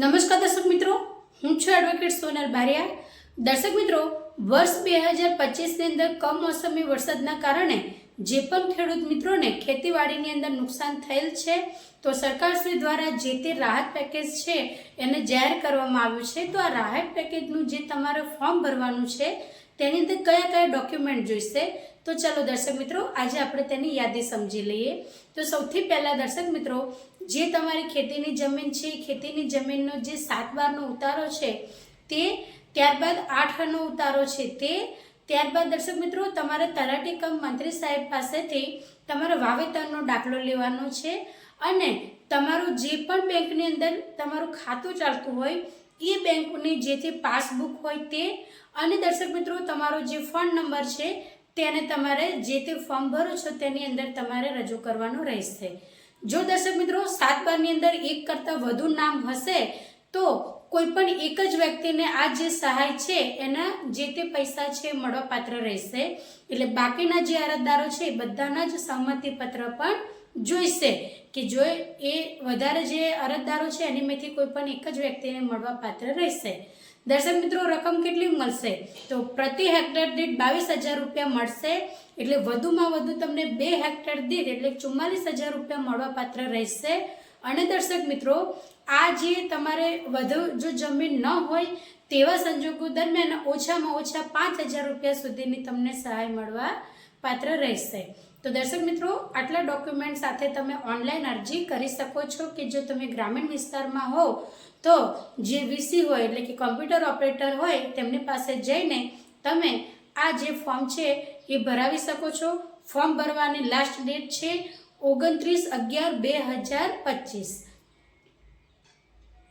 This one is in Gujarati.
નમસ્કાર દર્શક મિત્રો, હું છું એડવોકેટ સોનલ બારિયા. દર્શક મિત્રો, વર્ષ બે હજાર પચીસની અંદર કમોસમી વરસાદના કારણે જે પણ ખેડૂત મિત્રોને ખેતીવાડીની અંદર નુકસાન થયેલ છે, તો સરકારશ્રી દ્વારા જે તે રાહત પેકેજ છે, એને જાહેર કરવામાં આવ્યું છે. તો આ રાહત પેકેજનું જે તમારે ફોર્મ ભરવાનું છે, તેની અંદર કયા કયા ડોક્યુમેન્ટ જોઈશે? તો ચાલો દર્શક મિત્રો, આજે આપણે તેની યાદી સમજી લઈએ. તો સૌથી પહેલાં દર્શક મિત્રો, જે તમારી ખેતીની જમીન છે ખેતીની જમીનનો જે સાત બારનો ઉતારો છે, તે ત્યારબાદ આઠનો ઉતારો છે, તે ત્યારબાદ દર્શક મિત્રો, તમારે તલાટી કમ મંત્રી સાહેબ પાસેથી તમારો વાવેતરનો દાખલો લેવાનો છે અને તમારું જે પણ બેંકની અંદર તમારું ખાતું ચાલતું હોય એ બેંકની જે તે પાસબુક હોય તે અને દર્શક મિત્રો, તમારો જે ફંડ નંબર છે તેને તમારે જે તે ફોર્મ ભરો છો તેની અંદર તમારે રજૂ કરવાનું રહેશે. જો દર્શક મિત્રો સાત બારની અંદર એક કરતાં વધુ નામ હશે, તો કોઈ પણ એક જ વ્યક્તિને આ જે સહાય છે, એના જે તે પૈસા છે મળવાપાત્ર રહેશે. એટલે બાકીના જે અરજદારો છે બધાના જ સંમતિપત્ર પણ જોઈશે કે જો એ વધારે જે અરજદારો છે એનીમાંથી કોઈ પણ એક જ વ્યક્તિને મળવા પાત્ર રહેશે. દર્શક મિત્રો, રકમ કેટલી મળશે? તો પ્રતિ હેક્ટર દીઠ બાવીસ હજાર રૂપિયા મળશે. એટલે વધુમાં વધુ તમને બે હેક્ટર દીઠ એટલે ચુમ્માલીસ હજાર રૂપિયા મળવાપાત્ર રહેશે. અને દર્શક મિત્રો, આ જે તમારે વધુ જો જમીન ન હોય, તેવા સંજોગો દરમિયાન ઓછામાં ઓછા પાંચ હજાર રૂપિયા સુધીની તમને સહાય મળવા પાત્ર રહેશે. તો દર્શક મિત્રો, આટલા ડોક્યુમેન્ટ સાથે તમે ઓનલાઈન અરજી કરી શકો છો કે જો તમે ગ્રામીણ વિસ્તારમાં હો તો જે વીસી હોય એટલે કે કોમ્પ્યુટર ઓપરેટર હોય, તેમની પાસે જઈને તમે આ જે ફોર્મ છે એ ભરાવી શકો છો. ફોર્મ ભરવાની લાસ્ટ ડેટ છે ઓગણત્રીસ અગિયાર બે હજાર પચીસ.